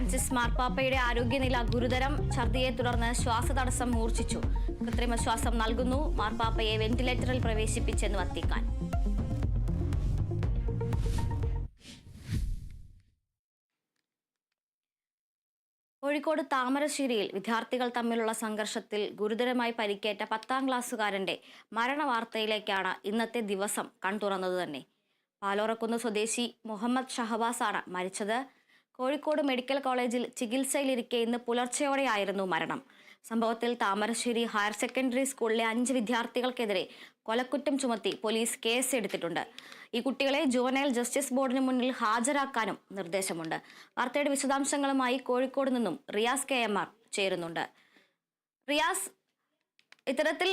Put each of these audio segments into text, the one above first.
Francis മാർപ്പാപ്പയുടെ ആരോഗ്യനില ഗുരുതരം. ഛർദിയെ തുടർന്ന് ശ്വാസതടസ്സം മൂർച്ഛിച്ചു. കൃത്രിമ ശ്വാസം നൽകുന്നു. മാർപ്പാപ്പയെ വെന്റിലേറ്ററിൽ പ്രവേശിപ്പിച്ചെന്ന് വത്തിക്കാൻ. കോഴിക്കോട് താമരശ്ശേരിയിൽ വിദ്യാർത്ഥികൾ തമ്മിലുള്ള സംഘർഷത്തിൽ ഗുരുതരമായി പരിക്കേറ്റ പത്താം ക്ലാസ്സുകാരന്റെ മരണവാർത്തയിലേക്കാണ് ഇന്നത്തെ ദിവസം കൺതുറന്നത് തന്നെ. പാലോറക്കുന്ന് സ്വദേശി മുഹമ്മദ് ഷഹബാസാണ് മരിച്ചത്. കോഴിക്കോട് മെഡിക്കൽ കോളേജിൽ ചികിത്സയിലിരിക്കെ ഇന്ന് പുലർച്ചെയോടെയായിരുന്നു മരണം. സംഭവത്തിൽ താമരശ്ശേരി ഹയർ സെക്കൻഡറി സ്കൂളിലെ അഞ്ച് വിദ്യാർത്ഥികൾക്കെതിരെ കൊലക്കുറ്റം ചുമത്തി പോലീസ് കേസ് എടുത്തിട്ടുണ്ട് ഈ കുട്ടികളെ ജുവനൈൽ ജസ്റ്റിസ് ബോർഡിന് മുന്നിൽ ഹാജരാക്കാനും നിർദ്ദേശമുണ്ട്. വാർത്തയുടെ വിശദാംശങ്ങളുമായി കോഴിക്കോട് നിന്നും റിയാസ് കെ എം ആർ ചേരുന്നുണ്ട്. റിയാസ് ഇത്തരത്തിൽ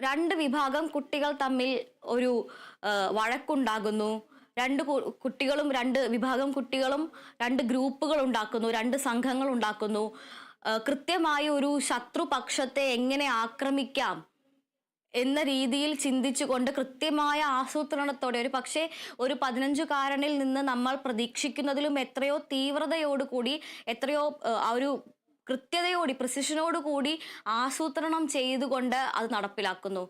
രണ്ട് വിഭാഗം കുട്ടികൾ തമ്മിൽ ഒരു വഴക്കുണ്ടാകുന്നു. രണ്ട് കുട്ടികളും രണ്ട് വിഭാഗം കുട്ടികളും രണ്ട് ഗ്രൂപ്പുകൾ ഉണ്ടാക്കുന്നു രണ്ട് സംഘങ്ങൾ ഉണ്ടാക്കുന്നു. കൃത്യമായ ഒരു ശത്രുപക്ഷത്തെ എങ്ങനെ ആക്രമിക്കാം എന്ന രീതിയിൽ ചിന്തിച്ചുകൊണ്ട് കൃത്യമായ ആസൂത്രണത്തോടെ ഒരു പക്ഷേ ഒരു പതിനഞ്ചുകാരനിൽ നിന്ന് നമ്മൾ പ്രതീക്ഷിക്കുന്നതിലും എത്രയോ തീവ്രതയോടുകൂടി എത്രയോ ആ ഒരു കൃത്യതയോടി കൂടി ആസൂത്രണം ചെയ്തുകൊണ്ട് അത് നടപ്പിലാക്കുന്നു.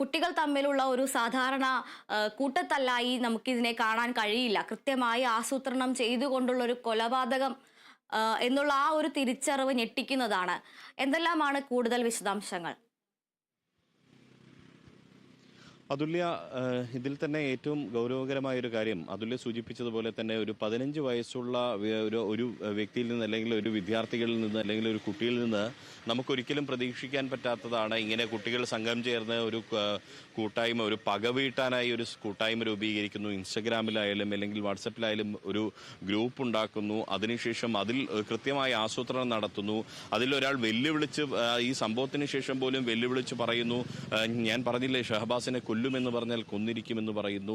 കുട്ടികൾ തമ്മിലുള്ള ഒരു സാധാരണ കൂട്ടത്തല്ലായി നമുക്കിതിനെ കാണാൻ കഴിയില്ല. കൃത്യമായി ആസൂത്രണം ചെയ്തുകൊണ്ടുള്ള ഒരു കൊലപാതകം എന്നുള്ള ആ ഒരു തിരിച്ചറിവ് ഞെട്ടിക്കുന്നതാണ്. എന്തെല്ലാമാണ് കൂടുതൽ വിശദാംശങ്ങൾ? അതുല്യ ഇതിൽ തന്നെ ഏറ്റവും ഗൗരവകരമായ ഒരു കാര്യം അതുല്യ സൂചിപ്പിച്ചതുപോലെ തന്നെ ഒരു പതിനഞ്ച് വയസ്സുള്ള ഒരു വ്യക്തിയിൽ നിന്ന് അല്ലെങ്കിൽ ഒരു വിദ്യാർത്ഥികളിൽ നിന്ന് അല്ലെങ്കിൽ ഒരു കുട്ടിയിൽ നിന്ന് നമുക്കൊരിക്കലും പ്രതീക്ഷിക്കാൻ പറ്റാത്തതാണ് ഇങ്ങനെ കുട്ടികൾ സംഘം ചേർന്ന് ഒരു കൂട്ടായ്മ ഒരു പക വീട്ടാനായി ഒരു കൂട്ടായ്മ രൂപീകരിക്കുന്നു. ഇൻസ്റ്റഗ്രാമിലായാലും അല്ലെങ്കിൽ വാട്സപ്പിലായാലും ഒരു ഗ്രൂപ്പ് ഉണ്ടാക്കുന്നു. അതിനുശേഷം അതിൽ കൃത്യമായ ആസൂത്രണം നടത്തുന്നു. അതിലൊരാൾ വെല്ലുവിളിച്ച് ഈ സംഭവത്തിന് ശേഷം പോലും വെല്ലുവിളിച്ച് പറയുന്നു. ഞാൻ പറഞ്ഞില്ലേ ഷഹബാസിനെ കൊല്ലുമെന്ന് പറഞ്ഞാൽ കൊന്നിരിക്കുമെന്ന് പറയുന്നു.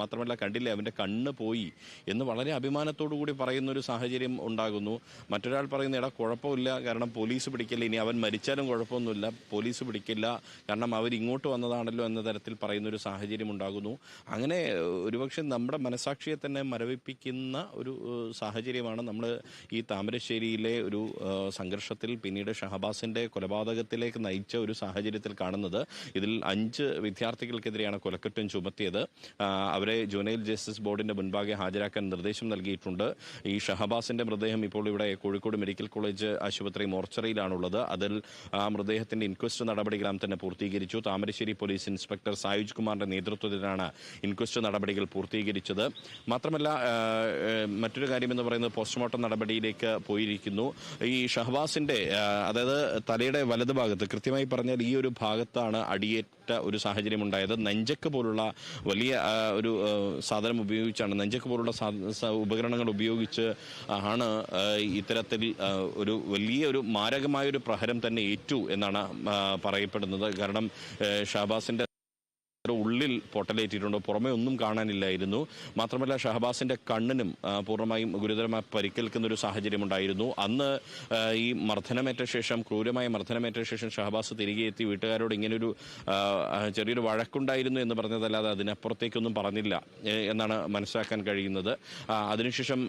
മാത്രമല്ല കണ്ടില്ലേ അവന്റെ കണ്ണ് പോയി എന്ന് വളരെ അഭിമാനത്തോടു കൂടി പറയുന്ന ഒരു സാഹചര്യം ഉണ്ടാകുന്നു. മറ്റൊരാൾ പറയുന്ന ഇട കുഴപ്പമില്ല കാരണം പോലീസ് പിടിക്കില്ല ഇനി അവൻ മരിച്ചാലും കുഴപ്പമൊന്നുമില്ല പോലീസ് പിടിക്കില്ല കാരണം അവർ ഇങ്ങോട്ട് വന്നതാണല്ലോ എന്ന തരത്തിൽ പറയുന്ന ഒരു സാഹചര്യം ഉണ്ടാകുന്നു. അങ്ങനെ ഒരുപക്ഷെ നമ്മുടെ മനസാക്ഷിയെ തന്നെ മരവിപ്പിക്കുന്ന ഒരു സാഹചര്യമാണ് നമ്മൾ ഈ താമരശ്ശേരിയിലെ ഒരു സംഘർഷത്തിൽ പിന്നീട് ഷഹബാസിന്റെ കൊലപാതകത്തിലേക്ക് നയിച്ച ഒരു സാഹചര്യത്തിൽ കാണുന്നത്. ഇതിൽ അഞ്ച് വിദ്യാർത്ഥികൾക്കെതിരെയാണ് കൊലക്കുറ്റം ചുമത്തിയത്. അവരെ ജുനൈൽ ജസ്റ്റിസ് ബോർഡിന്റെ മുൻപാകെ ഹാജരാക്കാൻ നിർദ്ദേശം നൽകിയിട്ടുണ്ട്. ഈ ഷഹബാസിന്റെ മൃതദേഹം ഇപ്പോൾ ഇവിടെ കോഴിക്കോട് മെഡിക്കൽ കോളേജ് ആശുപത്രി മോർച്ചറിയിലാണുള്ളത്. അതിൽ മൃതദേഹത്തിന്റെ ഇൻക്വസ്റ്റ് നടപടികളാം തന്നെ പൂർത്തീകരിച്ചു. താമരശ്ശേരി പോലീസ് ഇൻസ്പെക്ടർ സായുജ് കുമാറിന്റെ നേതൃത്വത്തിലാണ് ഇൻക്വസ്റ്റ് നടപടികൾ പൂർത്തീകരിച്ചത്. മാത്രമല്ല മറ്റൊരു കാര്യം എന്ന് പറയുന്നത് പോസ്റ്റ്മോർട്ടം നടപടിയിലേക്ക് പോയിരിക്കുന്നു. ഈ ഷഹബാസിന്റെ അതായത് തലയുടെ വലതുഭാഗത്ത് കൃത്യമായി പറഞ്ഞാൽ ഈ ഒരു ഭാഗത്താണ് അടിയേറ്റ ഒരു സാഹചര്യം ഉണ്ടായത് നെഞ്ചക്ക് പോലുള്ള വലിയ ഒരു സാധനം ഉപയോഗിച്ചാണ് നെഞ്ചക്ക് പോലുള്ള ഉപകരണങ്ങൾ ഉപയോഗിച്ച് ആണ് ഇത്തരത്തിൽ ഒരു വലിയ ഒരു മാരകമായ ഒരു പ്രഹരം തന്നെ ഏറ്റു എന്നാണ് പറയപ്പെടുന്നത്. കാരണം ആ, ഷഹബാസിന്റെ ഉള്ളിൽ പൊട്ടലേറ്റിട്ടുണ്ട് പുറമേ ഒന്നും കാണാനില്ലായിരുന്നു. മാത്രമല്ല ഷഹബാസിന്റെ കണ്ണിനും പൂർണമായും ഗുരുതരമായി പരിക്കേൽക്കുന്ന ഒരു സാഹചര്യം ഉണ്ടായിരുന്നു അന്ന് ഈ മർദ്ദനമേറ്റ ശേഷം ക്രൂരമായ മർദ്ദനമേറ്റ ശേഷം ഷഹബാസ് തിരികെ എത്തി വീട്ടുകാരോട് ഇങ്ങനൊരു ചെറിയൊരു വഴക്കുണ്ടായിരുന്നു എന്ന് പറഞ്ഞതല്ലാതെ അതിനപ്പുറത്തേക്കൊന്നും പറഞ്ഞില്ല എന്നാണ് മനസ്സിലാക്കാൻ കഴിയുന്നത്. അതിനുശേഷം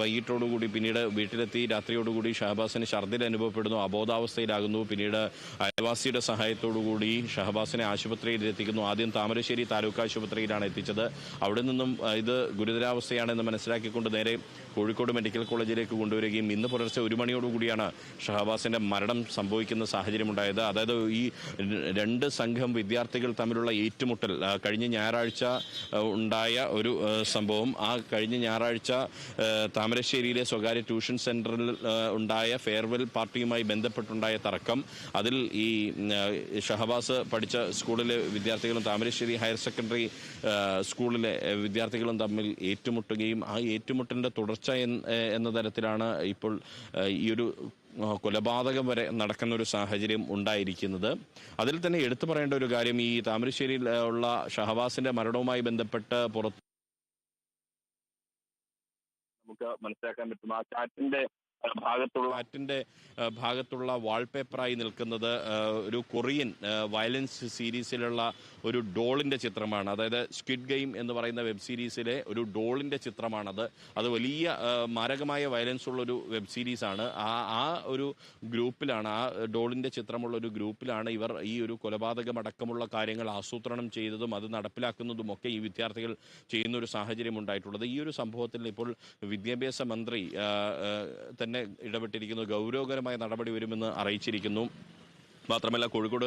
വൈകിട്ടോടുകൂടി പിന്നീട് വീട്ടിലെത്തി രാത്രിയോടുകൂടി ഷഹബാസിന് ഛർദ്ദിൽ അനുഭവപ്പെടുന്നു അബോധാവസ്ഥയിലാകുന്നു. പിന്നീട് അയൽവാസിയുടെ സഹായത്തോടുകൂടി ഷഹബാസിനെ ആശുപത്രിയിൽ എത്തിക്കുന്നു ആദ്യം താമരശ്ശേരി താലൂക്ക് ആശുപത്രിയിലാണ് എത്തിച്ചത്. അവിടെ നിന്നും ഇത് ഗുരുതരാവസ്ഥയാണെന്ന് മനസ്സിലാക്കിക്കൊണ്ട് നേരെ കോഴിക്കോട് മെഡിക്കൽ കോളേജിലേക്ക് കൊണ്ടുവരികയും ഇന്ന് പുലർച്ചെ ഒരു മണിയോടുകൂടിയാണ് ഷഹബാസിന്റെ മരണം സംഭവിക്കുന്ന സാഹചര്യമുണ്ടായത്. അതായത് ഈ രണ്ട് സംഘം വിദ്യാർത്ഥികൾ തമ്മിലുള്ള ഏറ്റുമുട്ടൽ കഴിഞ്ഞ ഞായറാഴ്ച ഉണ്ടായ ഒരു സംഭവം. ആ കഴിഞ്ഞ ഞായറാഴ്ച താമരശ്ശേരിയിലെ സ്വകാര്യ ട്യൂഷൻ സെന്ററിൽ ഉണ്ടായ ഫെയർവെൽ പാർട്ടിയുമായി ബന്ധപ്പെട്ടുണ്ടായ തർക്കം. അതിൽ ഈ ഷഹബാസ് പഠിച്ച സ്കൂളിലെ വിദ്യാർത്ഥികളും താമരശ്ശേരി ഹയർ സെക്കൻഡറി സ്കൂളിലെ വിദ്യാർത്ഥികളും തമ്മിൽ ഏറ്റുമുട്ടുകയും ആ ഏറ്റുമുട്ടലിന്റെ തുടർച്ച എൻ- എന്ന തരത്തിലാണ് ഇപ്പോൾ ഈ ഒരു കൊലപാതകം വരെ നടക്കുന്ന ഒരു സാഹചര്യം ഉണ്ടായിരിക്കുന്നത്. അതിൽ തന്നെ എടുത്തു പറയേണ്ട ഒരു കാര്യം ഈ താമരശ്ശേരിയിൽ ഉള്ള ഷഹബാസിന്റെ മരണവുമായി ബന്ധപ്പെട്ട് പുറത്ത് നമുക്ക് മനസ്സിലാക്കാൻ പറ്റും. ആ ചാറ്റിന്റെ ഭാഗത്തുള്ള ഫ്ലാറ്റിന്റെ ഭാഗത്തുള്ള വാൾപേപ്പറായി നിൽക്കുന്നത് ഒരു കൊറിയൻ വയലൻസ് സീരീസിലുള്ള ഒരു ഡോളിന്റെ ചിത്രമാണ്. അതായത് സ്ക്വിഡ് ഗെയിം എന്ന് പറയുന്ന വെബ് സീരീസിലെ ഒരു ഡോളിന്റെ ചിത്രമാണത്. അത് വലിയ മാരകമായ വയലൻസ് ഉള്ള ഒരു വെബ് സീരീസാണ്. ആ ആ ഒരു ഗ്രൂപ്പിലാണ് ആ ഡോളിന്റെ ചിത്രമുള്ള ഒരു ഗ്രൂപ്പിലാണ് ഇവർ ഈ ഒരു കൊലപാതകം അടക്കമുള്ള കാര്യങ്ങൾ ആസൂത്രണം ചെയ്തതും അത് നടപ്പിലാക്കുന്നതും ഒക്കെ ഈ വിദ്യാർത്ഥികൾ ചെയ്യുന്ന ഒരു സാഹചര്യം ഉണ്ടായിട്ടുള്ളത് ഈ ഒരു സംഭവത്തിൽ ഇപ്പോൾ വിദ്യാഭ്യാസ മന്ത്രി തന്നെ ഇടപെട്ടിരിക്കുന്നു. ഗൗരവകരമായ നടപടി വരുമെന്ന് അറിയിച്ചിരിക്കുന്നു. മാത്രമല്ല കോഴിക്കോട്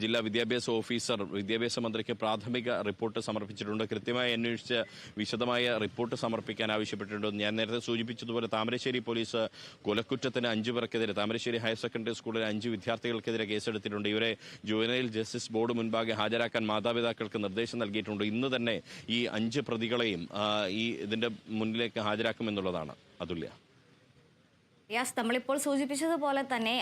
ജില്ലാ വിദ്യാഭ്യാസ ഓഫീസർ വിദ്യാഭ്യാസ മന്ത്രിക്ക് പ്രാഥമിക റിപ്പോർട്ട് സമർപ്പിച്ചിട്ടുണ്ട്. കൃത്യമായി അന്വേഷിച്ച് വിശദമായ റിപ്പോർട്ട് സമർപ്പിക്കാൻ ആവശ്യപ്പെട്ടിട്ടുണ്ട്. ഞാൻ നേരത്തെ സൂചിപ്പിച്ചതുപോലെ താമരശ്ശേരി പോലീസ് കൊലക്കുറ്റത്തിന് അഞ്ചു പേർക്കെതിരെ താമരശ്ശേരി ഹയർ സെക്കൻഡറി സ്കൂളിലെ അഞ്ച് വിദ്യാർത്ഥികൾക്കെതിരെ കേസെടുത്തിട്ടുണ്ട്. ഇവരെ ജുവനൈൽ ജസ്റ്റിസ് ബോർഡ് മുൻപാകെ ഹാജരാക്കാൻ മാതാപിതാക്കൾക്ക് നിർദ്ദേശം നൽകിയിട്ടുണ്ട്. ഇന്ന് തന്നെ ഈ അഞ്ച് പ്രതികളെയും ഈ ഇതിന്റെ മുന്നിലേക്ക് ഹാജരാക്കുമെന്നുള്ളതാണ്. അതുല്യ. യാസ് നമ്മളിപ്പോൾ സൂചിപ്പിച്ചതുപോലെ തന്നെ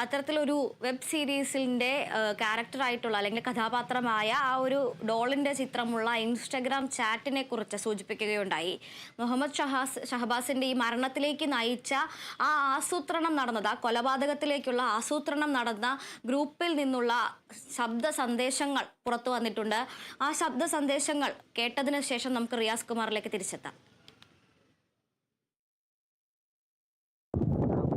അത്തരത്തിലൊരു വെബ് സീരീസിന്റെ ക്യാരക്ടറായിട്ടുള്ള അല്ലെങ്കിൽ കഥാപാത്രമായ ആ ഒരു ഡോളിന്റെ ചിത്രമുള്ള ഇൻസ്റ്റഗ്രാം ചാറ്റിനെ കുറിച്ച് സൂചിപ്പിക്കുകയുണ്ടായി. മുഹമ്മദ് ഷഹാസ് ഷഹബാസിന്റെ ഈ മരണത്തിലേക്ക് നയിച്ച ആ ആസൂത്രണം നടന്നത് ആ കൊലപാതകത്തിലേക്കുള്ള ആസൂത്രണം നടന്ന ഗ്രൂപ്പിൽ നിന്നുള്ള ശബ്ദ സന്ദേശങ്ങൾ പുറത്തു വന്നിട്ടുണ്ട്. ആ ശബ്ദ സന്ദേശങ്ങൾ കേട്ടതിന് ശേഷം നമുക്ക് റിയാസ് കുമാറിലേക്ക് തിരിച്ചെത്താം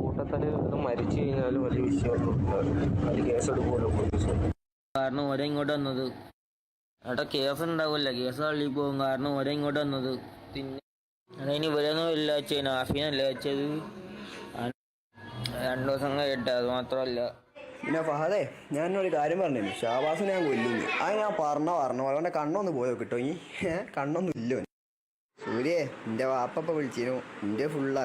കൂട്ടത്തിൽ ഇത് മരിച്ചു കഴിഞ്ഞാലും വലിയ വിഷയമൊന്നും അത് കേസെടുക്കുമല്ലോ പോലീസ് കാരണം ഓരോ ഇങ്ങോട്ട് വന്നത്. അവിടെ കേസ് ഉണ്ടാവില്ല. കേസ് തള്ളി പോകും. കാരണം ഓരോ ഇങ്ങോട്ട് വന്നത്. പിന്നെ അതിന് ഇവരൊന്നും ഇല്ല വെച്ചത്. നാഫീനല്ല വെച്ചത്? രണ്ടു ദിവസം കഴിയട്ടെ അത് മാത്രമല്ല. പിന്നെ ഫഹദേ ഞാൻ ഒരു കാര്യം പറഞ്ഞു ഷാബാസിനെ ഞാൻ കൊല്ലുന്നു. അത് ഞാൻ പറഞ്ഞ പറഞ്ഞു അതുകൊണ്ട് കണ്ണൊന്ന് പോയോ കിട്ടോ ഈ കണ്ണൊന്നും ഇല്ലോ സൂര്യേ എന്റെ വാപ്പ വിളിച്ചിരുന്നു. എന്റെ ഫുള്ളാ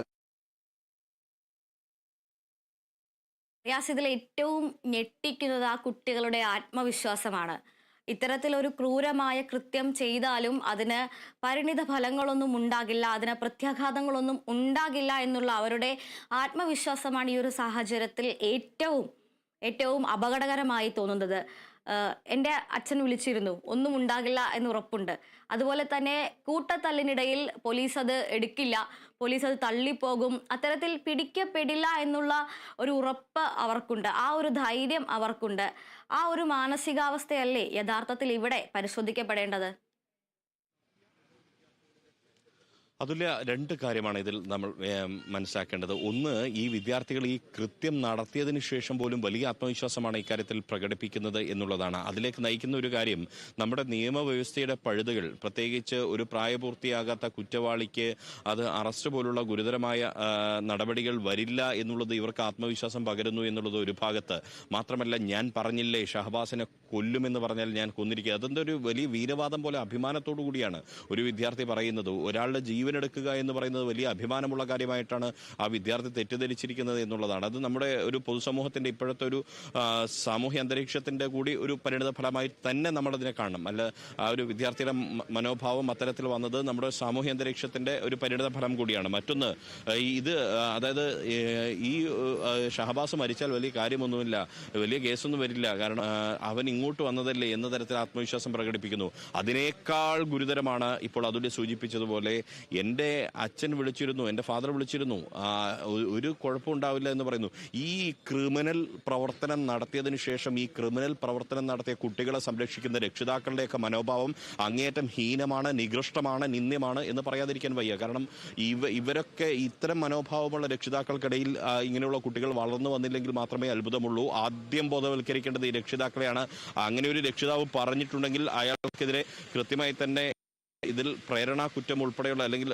റിയാസ് ഇതിൽ ഏറ്റവും ഞെട്ടിക്കുന്നത് ആ കുട്ടികളുടെ ആത്മവിശ്വാസമാണ്. ഇത്തരത്തിലൊരു ക്രൂരമായ കൃത്യം ചെയ്താലും അതിന് പരിണിത ഫലങ്ങളൊന്നും ഉണ്ടാകില്ല അതിന് പ്രത്യാഘാതങ്ങളൊന്നും ഉണ്ടാകില്ല എന്നുള്ള അവരുടെ ആത്മവിശ്വാസമാണ് ഈ ഒരു സാഹചര്യത്തിൽ ഏറ്റവും ഏറ്റവും അപകടകരമായി തോന്നുന്നത്. എന്റെ അച്ഛൻ വിളിച്ചിരുന്നു ഒന്നും ഉണ്ടാകില്ല എന്ന് ഉറപ്പുണ്ട്. അതുപോലെ തന്നെ കൂട്ടത്തല്ലിനിടയിൽ പോലീസ് അത് എടുക്കില്ല. പോലീസ് അത് തള്ളിപ്പോകും. അത്തരത്തിൽ പിടിക്കപ്പെടില്ല എന്നുള്ള ഒരു ഉറപ്പ് അവർക്കുണ്ട്. ആ ഒരു ധൈര്യം അവർക്കുണ്ട്. ആ ഒരു മാനസികാവസ്ഥയല്ലേ യഥാർത്ഥത്തിൽ ഇവിടെ പരിശോധിക്കപ്പെടേണ്ടത്? അതുല്യ രണ്ട് കാര്യമാണ് ഇതിൽ നമ്മൾ മനസ്സിലാക്കേണ്ടത്. ഒന്ന് ഈ വിദ്യാർത്ഥികൾ ഈ കൃത്യം നടത്തിയതിനു ശേഷം പോലും വലിയ ആത്മവിശ്വാസമാണ് ഇക്കാര്യത്തിൽ പ്രകടിപ്പിക്കുന്നത് എന്നുള്ളതാണ്. അതിലേക്ക് നയിക്കുന്ന ഒരു കാര്യം നമ്മുടെ നിയമവ്യവസ്ഥയുടെ പഴുതുകൾ പ്രത്യേകിച്ച് ഒരു പ്രായപൂർത്തിയാകാത്ത കുറ്റവാളിക്ക് അത് അറസ്റ്റ് പോലുള്ള ഗുരുതരമായ നടപടികൾ വരില്ല എന്നുള്ളത് ഇവർക്ക് ആത്മവിശ്വാസം പകരുന്നു എന്നുള്ളത് ഒരു ഭാഗത്ത്. മാത്രമല്ല ഞാൻ പറഞ്ഞില്ലേ ഷഹബാസിനെ കൊല്ലുമെന്ന് പറഞ്ഞാൽ ഞാൻ കൊന്നിരിക്കുക. അതെന്തൊരു വലിയ വീരവാദം പോലെ അഭിമാനത്തോടു കൂടിയാണ് ഒരു വിദ്യാർത്ഥി പറയുന്നത്. ഒരാളുടെ ജീവൻ എടുക്കുക എന്ന് പറയുന്നത് വലിയ അഭിമാനമുള്ള കാര്യമായിട്ടാണ് ആ വിദ്യാർത്ഥി തെറ്റിദ്ധരിച്ചിരിക്കുന്നത് എന്നുള്ളതാണ്. അത് നമ്മുടെ ഒരു പൊതുസമൂഹത്തിന്റെ ഇപ്പോഴത്തെ ഒരു സാമൂഹ്യ അന്തരീക്ഷത്തിന്റെ കൂടി ഒരു പരിണിത ഫലമായി തന്നെ നമ്മളതിനെ കാണണം. അല്ല ആ ഒരു വിദ്യാർത്ഥിയുടെ മനോഭാവം അത്തരത്തിൽ വന്നത് നമ്മുടെ സാമൂഹ്യ അന്തരീക്ഷത്തിന്റെ ഒരു പരിണിത ഫലം കൂടിയാണ്. മറ്റൊന്ന് ഇത് അതായത് ഈ ഷഹബാസ് മരിച്ചാൽ വലിയ കാര്യമൊന്നുമില്ല വലിയ കേസൊന്നും വരില്ല. കാരണം അവൻ ഇങ്ങോട്ട് വന്നതല്ലേ എന്ന തരത്തിൽ ആത്മവിശ്വാസം പ്രകടിപ്പിക്കുന്നു. അതിനേക്കാൾ ഗുരുതരമാണ് ഇപ്പോൾ അതുല്യ സൂചിപ്പിച്ചതുപോലെ എന്റെ അച്ഛൻ വിളിച്ചിരുന്നു എന്റെ ഫാദർ വിളിച്ചിരുന്നു. ഒരു കുഴപ്പമുണ്ടാവില്ല എന്ന് പറയുന്നു. ഈ ക്രിമിനൽ പ്രവർത്തനം നടത്തിയതിനു ശേഷം ഈ ക്രിമിനൽ പ്രവർത്തനം നടത്തിയ കുട്ടികളെ സംരക്ഷിക്കുന്ന രക്ഷിതാക്കളുടെയൊക്കെ മനോഭാവം അങ്ങേയറ്റം ഹീനമാണ് നികൃഷ്ടമാണ് നിന്ദ്യമാണ് എന്ന് പറയാതിരിക്കാൻ വയ്യ. കാരണം ഇവ ഇവരൊക്കെ ഇത്തരം മനോഭാവമുള്ള രക്ഷിതാക്കൾക്കിടയിൽ ഇങ്ങനെയുള്ള കുട്ടികൾ വളർന്നു വന്നില്ലെങ്കിൽ മാത്രമേ അത്ഭുതമുള്ളൂ. ആദ്യം ബോധവൽക്കരിക്കേണ്ടത് ഈ രക്ഷിതാക്കളെയാണ്. അങ്ങനെ ഒരു രക്ഷിതാവ് പറഞ്ഞിട്ടുണ്ടെങ്കിൽ അയാൾക്കെതിരെ കൃത്യമായി തന്നെ ഇതിൽ പ്രേരണ കുറ്റം ഉൾപ്പെടെയുള്ള അല്ലെങ്കിൽ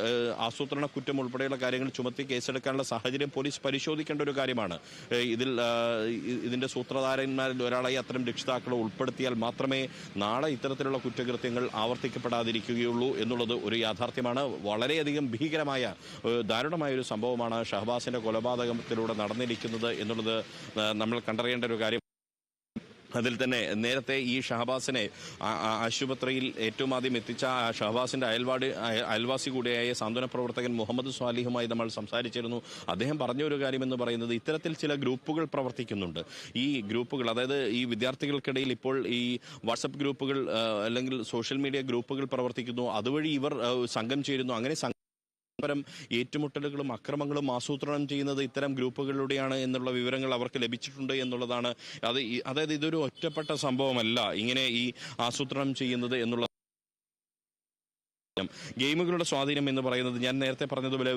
ആസൂത്രണ കുറ്റം ഉൾപ്പെടെയുള്ള കാര്യങ്ങൾ ചുമത്തി കേസെടുക്കാനുള്ള സാഹചര്യം പോലീസ് പരിശോധിക്കേണ്ട ഒരു കാര്യമാണ്. ഇതിൽ ഇതിന്റെ സൂത്രധാരന്മാരിൽ ഒരാളായി അത്തരം രക്ഷിതാക്കളെ ഉൾപ്പെടുത്തിയാൽ മാത്രമേ നാളെ ഇത്തരത്തിലുള്ള കുറ്റകൃത്യങ്ങൾ ആവർത്തിക്കപ്പെടാതിരിക്കുകയുള്ളൂ എന്നുള്ളത് ഒരു യാഥാർത്ഥ്യമാണ്. വളരെയധികം ഭീകരമായ ദാരുണമായ ഒരു സംഭവമാണ് ഷഹബാസിന്റെ കൊലപാതകത്തിലൂടെ നടന്നിരിക്കുന്നത് എന്നുള്ളത് നമ്മൾ കണ്ടറിയേണ്ട ഒരു കാര്യം. അതിൽ തന്നെ നേരത്തെ ഈ ഷഹബാസിനെ ആശുപത്രിയിൽ ഏറ്റവും ആദ്യം എത്തിച്ച ഷഹബാസിന്റെ അയൽവാട് അയൽവാസി കൂടിയായ സാന്ത്വന പ്രവർത്തകൻ മുഹമ്മദ് സ്വാലിഹുമായി നമ്മൾ സംസാരിച്ചിരുന്നു. അദ്ദേഹം പറഞ്ഞ ഒരു കാര്യം എന്ന് പറയുന്നത് ഇത്തരത്തിൽ ചില ഗ്രൂപ്പുകൾ പ്രവർത്തിക്കുന്നുണ്ട്. ഈ ഗ്രൂപ്പുകൾ അതായത് ഈ വിദ്യാർത്ഥികൾക്കിടയിൽ ഇപ്പോൾ ഈ വാട്സപ്പ് ഗ്രൂപ്പുകൾ അല്ലെങ്കിൽ സോഷ്യൽ മീഡിയ ഗ്രൂപ്പുകൾ പ്രവർത്തിക്കുന്നു. അതുവഴി ഇവർ സംഘം ചേരുന്നു. അങ്ങനെ സംഘം പരം ഏറ്റുമുട്ടലുകളും അക്രമങ്ങളും ആസൂത്രണം ചെയ്യുന്നത് ഇത്തരം ഗ്രൂപ്പുകളിലൂടെയാണ് എന്നുള്ള വിവരങ്ങൾ അവർക്ക് ലഭിച്ചിട്ടുണ്ട് എന്നുള്ളതാണ്. അത് അതായത് ഇതൊരു ഒറ്റപ്പെട്ട സംഭവമല്ല. ഇങ്ങനെ ഈ ആസൂത്രണം ചെയ്യുന്നത് എന്നുള്ള ഗെയിമുകളുടെ സ്വാധീനം എന്ന് പറയുന്നത് ഞാൻ നേരത്തെ പറഞ്ഞതുപോലെ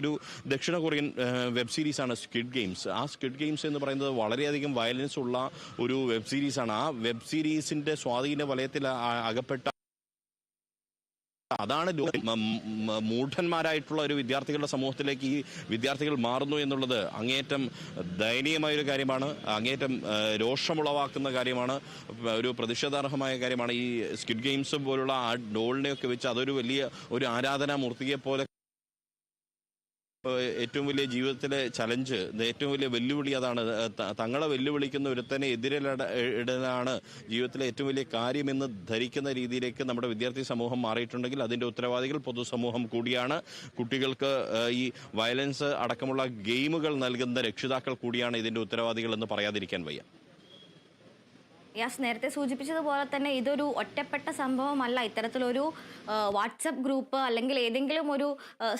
ഒരു ദക്ഷിണ കൊറിയൻ വെബ് സീരീസാണ് സ്കിഡ് ഗെയിംസ്. ആ സ്കിഡ് ഗെയിംസ് എന്ന് പറയുന്നത് വളരെയധികം വയലൻസ് ഉള്ള ഒരു വെബ് സീരീസാണ്. ആ വെബ് സീരീസിന്റെ സ്വാധീന വലയത്തിൽ അകപ്പെട്ട അതാണ് മൂഢന്മാരായിട്ടുള്ള ഒരു വിദ്യാർത്ഥികളുടെ സമൂഹത്തിലേക്ക് ഈ വിദ്യാർത്ഥികൾ മാറുന്നു എന്നുള്ളത് അങ്ങേറ്റം ദയനീയമായ ഒരു കാര്യമാണ് അങ്ങേറ്റം രോഷമുളവാക്കുന്ന കാര്യമാണ്. ഒരു പ്രതിഷേധാർഹമായ കാര്യമാണ് ഈ സ്കിഡ് ഗെയിംസ് പോലുള്ള ആ ഡോളിനെയൊക്കെ വെച്ച് അതൊരു വലിയ ഒരു ആരാധനാ മൂർത്തിയെ പോലെ ഏറ്റവും വലിയ ജീവിതത്തിലെ ചലഞ്ച് ഏറ്റവും വലിയ വെല്ലുവിളി അതാണ്. തങ്ങളെ വെല്ലുവിളിക്കുന്ന ഒരുത്തനെ ഇടാനാണ് ജീവിതത്തിലെ ഏറ്റവും വലിയ കാര്യമെന്ന് ധരിക്കുന്ന രീതിയിലേക്ക് നമ്മുടെ വിദ്യാർത്ഥി സമൂഹം മാറിയിട്ടുണ്ടെങ്കിൽ അതിന്റെ ഉത്തരവാദികൾ പൊതുസമൂഹം കൂടിയാണ്. കുട്ടികൾക്ക് ഈ വയലൻസ് അടക്കമുള്ള ഗെയിമുകൾ നൽകുന്ന രക്ഷിതാക്കൾ കൂടിയാണ് ഇതിന്റെ ഉത്തരവാദികൾ എന്ന് പറയാതിരിക്കാൻ വയ്യ. യാസ് നേരത്തെ സൂചിപ്പിച്ചതുപോലെ തന്നെ ഇതൊരു ഒറ്റപ്പെട്ട സംഭവമല്ല. ഇത്തരത്തിലൊരു വാട്സപ്പ് ഗ്രൂപ്പ് അല്ലെങ്കിൽ ഏതെങ്കിലും ഒരു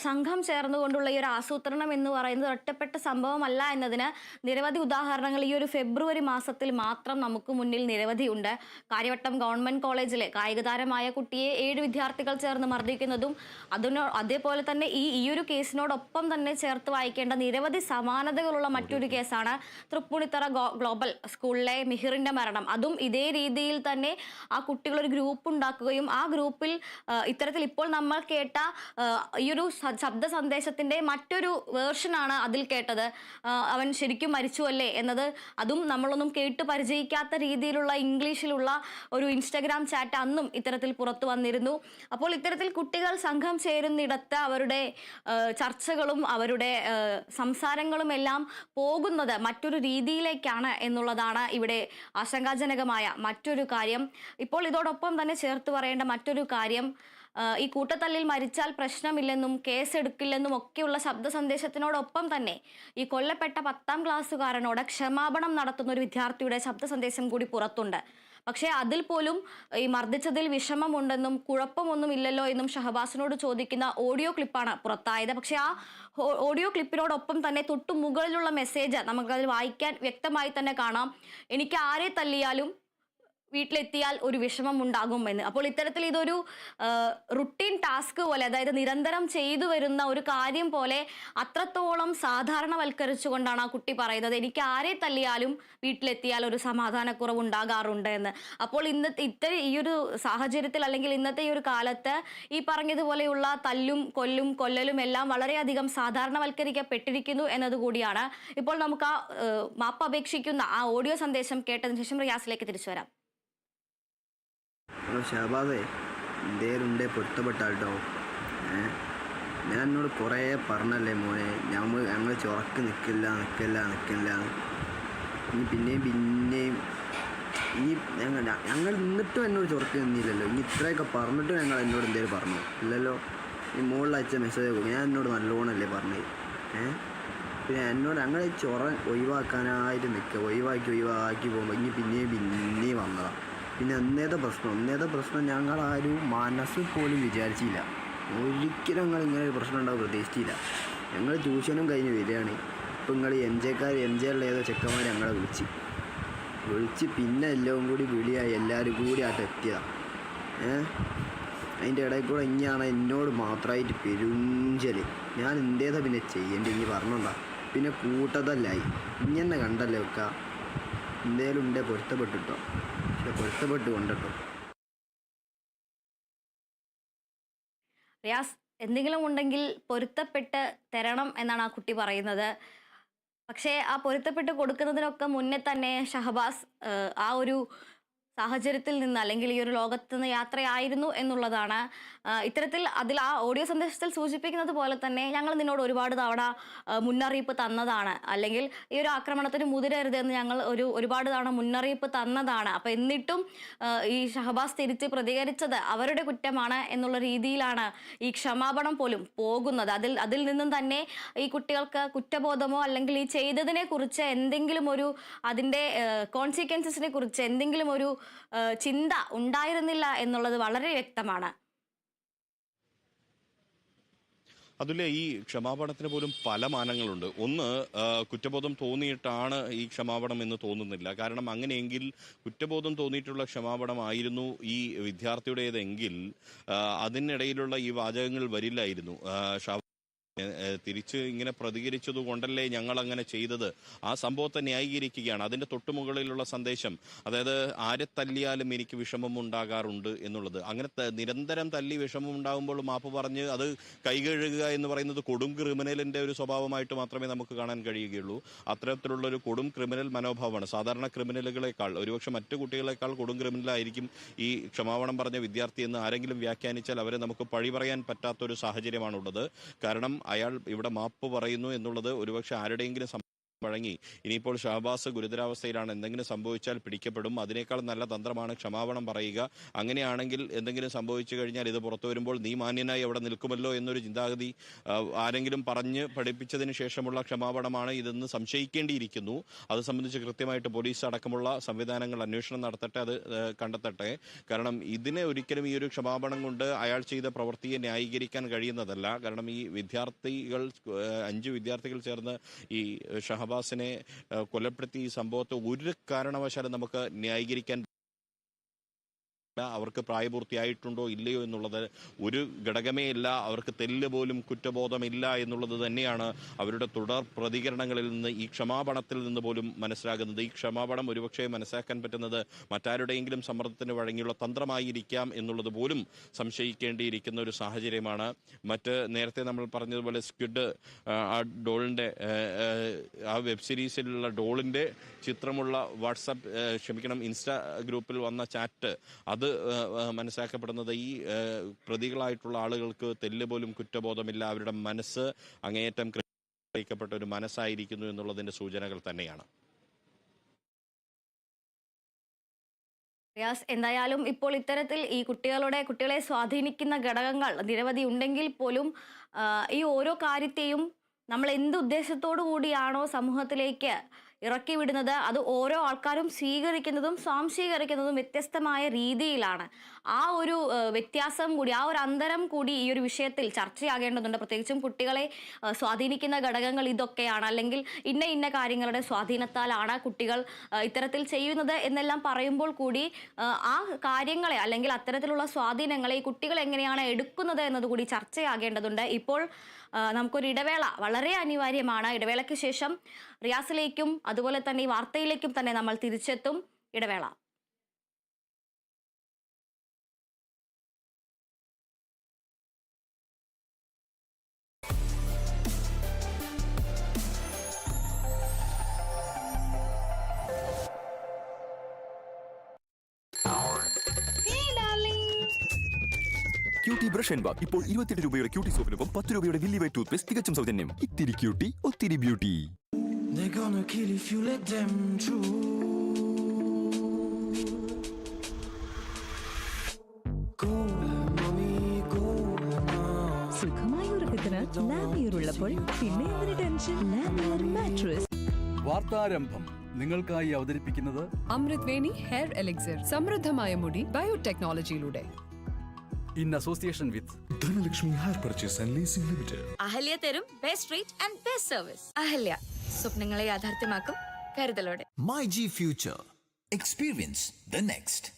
സംഘം ചേർന്നുകൊണ്ടുള്ള ഈ ഒരു ആസൂത്രണം എന്ന് പറയുന്നത് ഒറ്റപ്പെട്ട സംഭവമല്ല എന്നതിന് നിരവധി ഉദാഹരണങ്ങൾ ഈ ഒരു ഫെബ്രുവരി മാസത്തിൽ മാത്രം നമുക്ക് മുന്നിൽ നിരവധിയുണ്ട്. കാര്യവട്ടം ഗവൺമെന്റ് കോളേജിലെ കായികതാരമായ കുട്ടിയെ ഏഴ് വിദ്യാർത്ഥികൾ ചേർന്ന് മർദ്ദിക്കുന്നതും അതിനോ അതേപോലെ തന്നെ ഈ ഈ ഒരു കേസിനോടൊപ്പം തന്നെ ചേർത്ത് വായിക്കേണ്ട നിരവധി സമാനതകളുള്ള മറ്റൊരു കേസാണ് തൃപ്പൂണിത്തറ ഗ്ലോബൽ സ്കൂളിലെ മിഹിറിന്റെ മരണം. അതും ഇതേ രീതിയിൽ തന്നെ ആ കുട്ടികൾ ഒരു ഗ്രൂപ്പ് ഉണ്ടാക്കുകയും ആ ഗ്രൂപ്പിൽ ഇത്തരത്തിൽ ഇപ്പോൾ നമ്മൾ കേട്ട ഈ ഒരു ശബ്ദ സന്ദേശത്തിന്റെ മറ്റൊരു വേർഷനാണ് അതിൽ കേട്ടത്. അവൻ ശരിക്കും മരിച്ചു അല്ലേ എന്നത് അതും നമ്മളൊന്നും കേട്ട് പരിചയിക്കാത്ത രീതിയിലുള്ള ഇംഗ്ലീഷിലുള്ള ഒരു ഇൻസ്റ്റഗ്രാം ചാറ്റ് അന്നും ഇത്തരത്തിൽ പുറത്തു വന്നിരുന്നു. അപ്പോൾ ഇത്തരത്തിൽ കുട്ടികൾ സംഘം ചേരുന്നിടത്ത് അവരുടെ ചർച്ചകളും അവരുടെ സംസാരങ്ങളും എല്ലാം പോകുന്നത് മറ്റൊരു രീതിയിലേക്കാണ് എന്നുള്ളതാണ് ഇവിടെ ആശങ്കാജനകമായ മറ്റൊരു കാര്യം. ഇപ്പോൾ ഇതോടൊപ്പം തന്നെ ചേർത്ത് പറയേണ്ട മറ്റൊരു കാര്യം ഈ കൂട്ടത്തല്ലിൽ മരിച്ചാൽ പ്രശ്നമില്ലെന്നും കേസെടുക്കില്ലെന്നും ഒക്കെയുള്ള ശബ്ദ സന്ദേശത്തിനോടൊപ്പം തന്നെ ഈ കൊല്ലപ്പെട്ട പത്താം ക്ലാസ്സുകാരനോട് ക്ഷമാപണം നടത്തുന്ന ഒരു വിദ്യാർത്ഥിയുടെ ശബ്ദ സന്ദേശം കൂടി പുറത്തുണ്ട്. പക്ഷേ അതിൽ പോലും ഈ മർദ്ദിച്ചതിൽ വിഷമമുണ്ടെന്നും കുഴപ്പമൊന്നും ഇല്ലല്ലോ എന്നും ഷഹബാസിനോട് ചോദിക്കുന്ന ഓഡിയോ ക്ലിപ്പാണ് പുറത്തായത്. പക്ഷേ ആ ഓഡിയോ ക്ലിപ്പിനോടൊപ്പം തന്നെ തൊട്ടു മുകളിലുള്ള മെസ്സേജ് നമുക്കതിൽ വായിക്കാൻ വ്യക്തമായി തന്നെ കാണാം. എനിക്ക് ആരെ തല്ലിയാലും വീട്ടിലെത്തിയാൽ ഒരു വിഷമം ഉണ്ടാകുമെന്ന്. അപ്പോൾ ഇത്തരത്തിൽ ഇതൊരു റുട്ടീൻ ടാസ്ക് പോലെ അതായത് നിരന്തരം ചെയ്തു വരുന്ന ഒരു കാര്യം പോലെ അത്രത്തോളം സാധാരണവൽക്കരിച്ചുകൊണ്ടാണ് ആ കുട്ടി പറയുന്നത്. എനിക്ക് ആരെ തല്ലിയാലും വീട്ടിലെത്തിയാൽ ഒരു സമാധാനക്കുറവ് ഉണ്ടാകാറുണ്ട് എന്ന്. അപ്പോൾ ഇന്നത്തെ ഇത്തരം ഈ ഒരു സാഹചര്യത്തിൽ അല്ലെങ്കിൽ ഇന്നത്തെ ഈ ഒരു കാലത്ത് ഈ പറഞ്ഞതുപോലെയുള്ള തല്ലും കൊല്ലും കൊല്ലലും എല്ലാം വളരെയധികം സാധാരണവൽക്കരിക്കപ്പെട്ടിരിക്കുന്നു എന്നതുകൂടിയാണ് ഇപ്പോൾ നമുക്ക് ആ മാപ്പ് അപേക്ഷിക്കുന്ന ആ ഓഡിയോ സന്ദേശം കേട്ടതിന് ശേഷം റിയാസിലേക്ക് തിരിച്ചു വരാം. ഹലോ ഷഹബാദേ എന്തേലും ഉണ്ടേ പൊരുത്തപ്പെട്ടാട്ടോ. ഏ? ഞാൻ എന്നോട് കുറേ പറഞ്ഞല്ലേ മോനെ ഞമ്മ ഞങ്ങൾ ചുറക്ക് നിൽക്കില്ല നിൽക്കില്ല നിൽക്കില്ല ഇനി പിന്നെയും പിന്നെയും ഈ ഞങ്ങൾ ഞങ്ങൾ നിന്നിട്ടും എന്നോട് ചുറക്ക് നിന്നില്ലല്ലോ. ഇനി ഇത്രയൊക്കെ പറഞ്ഞിട്ടും ഞങ്ങൾ എന്നോട് എന്തേലും പറഞ്ഞു? ഇല്ലല്ലോ. ഈ മുകളിൽ അയച്ച മെസ്സേജ് ഞാൻ എന്നോട് നല്ലോണമല്ലേ പറഞ്ഞത് ഏ? പിന്നെ എന്നോട് ഞങ്ങൾ ചൊറ ഒഴിവാക്കാനായിട്ട് നിൽക്കുക ഒഴിവാക്കി ഒഴിവാക്കി പോകുമ്പോൾ ഇനി പിന്നെയും പിന്നെയും വന്നതാണ് പിന്നെ അന്നേത്തെ പ്രശ്നം അന്നേത്തെ പ്രശ്നം ഞങ്ങൾ ആരും മനസ്സിൽ പോലും വിചാരിച്ചില്ല. ഒരിക്കലും ഞങ്ങൾ ഇങ്ങനെ ഒരു പ്രശ്നം ഉണ്ടാവും പ്രതീക്ഷിച്ചില്ല. ഞങ്ങൾ ട്യൂഷനും കഴിഞ്ഞ് വരികയാണ്. ഇപ്പം നിങ്ങൾ എം ജെക്കാർ എം ജെ ഉള്ള ഏതോ ചെക്കന്മാർ ഞങ്ങളെ വിളിച്ച്. വിളിച്ച് പിന്നെ എല്ലാം കൂടി വിളിയായി എല്ലാവരും കൂടി ആട്ട് എത്തിയതാണ് ഏ? അതിന്റെ ഇടയിൽ കൂടെ ഇനിയാണ് എന്നോട് മാത്രമായിട്ട് പെരുഞ്ചൽ. ഞാൻ എന്തേതാ പിന്നെ ചെയ്യേണ്ടി ഇനി പറഞ്ഞോണ്ടാ. പിന്നെ കൂട്ടതല്ലായി. എന്നെ കണ്ടല്ലേ വെക്ക? എന്തേലും ഉണ്ടേ പൊരുത്തപ്പെട്ടിട്ടോ? പക്ഷെ പൊരുത്തപ്പെട്ട് കൊണ്ടിട്ടോ. റിയാസ് എന്തെങ്കിലും ഉണ്ടെങ്കിൽ പൊരുത്തപ്പെട്ട് തരണം എന്നാണ് ആ കുട്ടി പറയുന്നത്. പക്ഷേ ആ പൊരുത്തപ്പെട്ട് കൊടുക്കുന്നതിനൊക്കെ മുന്നേ തന്നെ ഷഹബാസ് ആ ഒരു സാഹചര്യത്തിൽ നിന്ന് അല്ലെങ്കിൽ ഈ ഒരു ലോകത്ത് നിന്ന് യാത്രയായിരുന്നു എന്നുള്ളതാണ്. ഇത്തരത്തിൽ അതിൽ ആ ഓഡിയോ സന്ദേശത്തിൽ സൂചിപ്പിക്കുന്നത് പോലെ തന്നെ ഞങ്ങൾ നിന്നോട് ഒരുപാട് തവണ മുന്നറിയിപ്പ് തന്നതാണ്. അല്ലെങ്കിൽ ഈ ഒരു ആക്രമണത്തിന് മുതിരരുതെന്ന് ഞങ്ങൾ ഒരു ഒരുപാട് തവണ മുന്നറിയിപ്പ് തന്നതാണ്. അപ്പം എന്നിട്ടും ഈ ഷഹബാസ് തിരിച്ച് പ്രതികരിച്ചത് അവരുടെ കുറ്റമാണ് എന്നുള്ള രീതിയിലാണ് ഈ ക്ഷമാപണം പോലും പോകുന്നത്. അതിൽ അതിൽ നിന്നും തന്നെ ഈ കുട്ടികൾക്ക് കുറ്റബോധമോ അല്ലെങ്കിൽ ഈ ചെയ്തതിനെ കുറിച്ച് എന്തെങ്കിലും ഒരു അതിന്റെ കോൺസിക്വൻസസിനെ കുറിച്ച് എന്തെങ്കിലും ഒരു ചിന്ത ഉണ്ടായിരുന്നില്ല എന്നുള്ളത് വളരെ വ്യക്തമാണ്. അതുല്ലേ ഈ ക്ഷമാപണത്തിന് പോലും പല മാനങ്ങളുണ്ട്. ഒന്ന് കുറ്റബോധം തോന്നിയിട്ടാണ് ഈ ക്ഷമാപണം എന്ന് തോന്നുന്നില്ല. കാരണം അങ്ങനെയെങ്കിൽ കുറ്റബോധം തോന്നിയിട്ടുള്ള ക്ഷമാപണമായിരുന്നു ഈ വിദ്യാർത്ഥിയുടേതെങ്കിൽ അതിനിടയിലുള്ള ഈ വാചകങ്ങൾ വരില്ലായിരുന്നു. തിരിച്ച് ഇങ്ങനെ പ്രതികരിച്ചത് കൊണ്ടല്ലേ ഞങ്ങൾ അങ്ങനെ ചെയ്തത്? ആ സംഭവത്തെ ന്യായീകരിക്കുകയാണ്. അതിന്റെ തൊട്ടുമുകളിലുള്ള സന്ദേശം അതായത് ആരെ തല്ലിയാലും എനിക്ക് വിഷമം ഉണ്ടാകാറുണ്ട് എന്നുള്ളത്. അങ്ങനെ നിരന്തരം തല്ലി വിഷമം ഉണ്ടാകുമ്പോൾ മാപ്പ് പറഞ്ഞ് അത് കൈകഴുകുക എന്ന് പറയുന്നത് കൊടും ക്രിമിനലിന്റെ ഒരു സ്വഭാവമായിട്ട് മാത്രമേ നമുക്ക് കാണാൻ കഴിയുകയുള്ളൂ. അത്തരത്തിലുള്ള ഒരു കൊടും ക്രിമിനൽ മനോഭാവമാണ്. സാധാരണ ക്രിമിനലുകളെക്കാൾ ഒരുപക്ഷെ മറ്റു കുട്ടികളെക്കാൾ കൊടും ക്രിമിനലായിരിക്കും ഈ ക്ഷമാപണം പറഞ്ഞ വിദ്യാർത്ഥി എന്ന് ആരെങ്കിലും വ്യാഖ്യാനിച്ചാൽ അവരെ നമുക്ക് പഴി പറയാൻ പറ്റാത്ത ഒരു സാഹചര്യമാണുള്ളത്. കാരണം അയാൾ ഇവിടെ മാപ്പ് പറയുന്നു എന്നുള്ളത് ഒരുപക്ഷെ ആരുടെയെങ്കിലും വഴങ്ങി. ഇനിയിപ്പോൾ ഷഹബാസ് ഗുരുതരാവസ്ഥയിലാണ്. എന്തെങ്കിലും സംഭവിച്ചാൽ പിടിക്കപ്പെടും. അതിനേക്കാൾ നല്ല തന്ത്രമാണ് ക്ഷമാപണം പറയുക. അങ്ങനെയാണെങ്കിൽ എന്തെങ്കിലും സംഭവിച്ചു കഴിഞ്ഞാൽ ഇത് പുറത്തു വരുമ്പോൾ നീ മാന്യനായി അവിടെ നിൽക്കുമല്ലോ എന്നൊരു ചിന്താഗതി ആരെങ്കിലും പറഞ്ഞ് പഠിപ്പിച്ചതിന് ശേഷമുള്ള ക്ഷമാപണമാണ് ഇതെന്ന് സംശയിക്കേണ്ടിയിരിക്കുന്നു. അത് സംബന്ധിച്ച് കൃത്യമായിട്ട് പോലീസ് അടക്കമുള്ള സംവിധാനങ്ങൾ അന്വേഷണം നടത്തട്ടെ അത് കണ്ടെത്തട്ടെ. കാരണം ഇതിനെ ഒരിക്കലും ഈ ഒരു ക്ഷമാപണം കൊണ്ട് അയാൾ ചെയ്ത പ്രവൃത്തിയെ ന്യായീകരിക്കാൻ കഴിയുന്നതല്ല. കാരണം ഈ വിദ്യാർത്ഥികൾ അഞ്ച് വിദ്യാർത്ഥികൾ ചേർന്ന് ഈ ഷഹബാസിനെ കൊലപ്പെടുത്തി ഈ സംഭവത്തെ ഒരു കാരണവശാലും നമുക്ക് ന്യായീകരിക്കാൻ അവർക്ക് പ്രായപൂർത്തിയായിട്ടുണ്ടോ ഇല്ലയോ എന്നുള്ളത് ഒരു ഘടകമേ ഇല്ല. അവർക്ക് തെല്ല് പോലും കുറ്റബോധമില്ല എന്നുള്ളത് തന്നെയാണ് അവരുടെ തുടർ പ്രതികരണങ്ങളിൽ നിന്ന് ഈ ക്ഷമാപണത്തിൽ നിന്ന് പോലും മനസ്സിലാകുന്നത്. ഈ ക്ഷമാപണം ഒരുപക്ഷെ മനസ്സിലാക്കാൻ പറ്റുന്നത് മറ്റാരുടെയെങ്കിലും സമ്മർദ്ദത്തിന് വഴങ്ങിയുള്ള തന്ത്രമായിരിക്കാം എന്നുള്ളത് പോലും സംശയിക്കേണ്ടിയിരിക്കുന്ന ഒരു സാഹചര്യമാണ്. മറ്റ് നേരത്തെ നമ്മൾ പറഞ്ഞതുപോലെ സ്ക്വിഡ് ആ ഡോളിന്റെ ആ വെബ് സീരീസിലുള്ള ഡോളിന്റെ ചിത്രമുള്ള വാട്സപ്പ് ക്ഷമിക്കണം ഇൻസ്റ്റാ ഗ്രൂപ്പിൽ വന്ന ചാറ്റ് അത് മനസ്സിലാക്കപ്പെടുന്നത് ഈ പ്രതികളായിട്ടുള്ള ആളുകൾക്ക് തെല്ല് പോലും കുറ്റബോധമില്ല. അവരുടെ മനസ്സ് അങ്ങേയറ്റം ക്രമീകരിക്കപ്പെട്ട ഒരു മനസ്സായിരിക്കുന്നു എന്നുള്ളതിന്റെ സൂചനകൾ തന്നെയാണ്. എന്തായാലും ഇപ്പോൾ ഇത്തരത്തിൽ ഈ കുട്ടികളുടെ കുട്ടികളെ സ്വാധീനിക്കുന്ന ഘടകങ്ങൾ നിരവധി ഉണ്ടെങ്കിൽ പോലും ഈ ഓരോ കാര്യത്തെയും നമ്മൾ എന്ത് ഉദ്ദേശത്തോടു കൂടിയാണോ സമൂഹത്തിലേക്ക് ഇറക്കി വിടുന്നത് അത് ഓരോ ആൾക്കാരും സ്വീകരിക്കുന്നതും സ്വാംശീകരിക്കുന്നതും വ്യത്യസ്തമായ രീതിയിലാണ്. ആ ഒരു വ്യത്യാസം കൂടി ആ ഒരു അന്തരം കൂടി ഈ ഒരു വിഷയത്തിൽ ചർച്ചയാകേണ്ടതുണ്ട്. പ്രത്യേകിച്ചും കുട്ടികളെ സ്വാധീനിക്കുന്ന ഘടകങ്ങൾ ഇതൊക്കെയാണ്. അല്ലെങ്കിൽ ഇന്ന ഇന്ന കാര്യങ്ങളുടെ സ്വാധീനത്താലാണ് കുട്ടികൾ ഇത്തരത്തിൽ ചെയ്യുന്നത് എന്നെല്ലാം പറയുമ്പോൾ കൂടി ആ, കാര്യങ്ങളെ അല്ലെങ്കിൽ അത്തരത്തിലുള്ള സ്വാധീനങ്ങളെ കുട്ടികൾ എങ്ങനെയാണ് എടുക്കുന്നത് എന്നതുകൂടി ചർച്ചയാകേണ്ടതുണ്ട്. ഇപ്പോൾ നമുക്കൊരു ഇടവേള വളരെ അനിവാര്യമാണ്. ഇടവേളയ്ക്ക് ശേഷം റിയാസിലേക്കും അതുപോലെ തന്നെ ഈ വാർത്തയിലേക്കും തന്നെ നമ്മൾ തിരിച്ചെത്തും. ഇടവേള. ക്യൂട്ടി ബ്രഷ് ആൻഡ് ബാത്ത് ഇപ്പോൾ ഇരുപത്തിയെട്ട് രൂപയുടെ ക്യൂട്ടി സോപ്പിനൊപ്പം പത്ത് രൂപയുടെ വില്ലി വൈറ്റ് ടൂത്ത് പേസ്റ്റ് തികച്ചും സൗജന്യം. ഇത്തിരി ക്യൂട്ടി ഒത്തിരി beauty They're gonna kill if you let them through. Go, mommy, go now. സുഖമായ ഉറക്കത്തിന് ലാമിയർ ഉള്ളപ്പോൾ പിന്നെ എന്തിന് ടെൻഷൻ? ലാമിയർ മാട്രസ് വാർത്താരംഭം. നിങ്ങൾക്കായി അവതരിപ്പിക്കുന്നത് അമൃത് വേണി ഹെയർ എലിക്സിർ സമൃദ്ധമായ മുടി ബയോടെക്നോളജിയിലൂടെ. In association with Dhanalakshmi hire purchase and leasing limited Ahalya തരും best rate and best service Ahalya സ്വപ്നങ്ങളെ യാഥാർത്ഥ്യമാക്കും കരുതലോടെ. My G future experience the next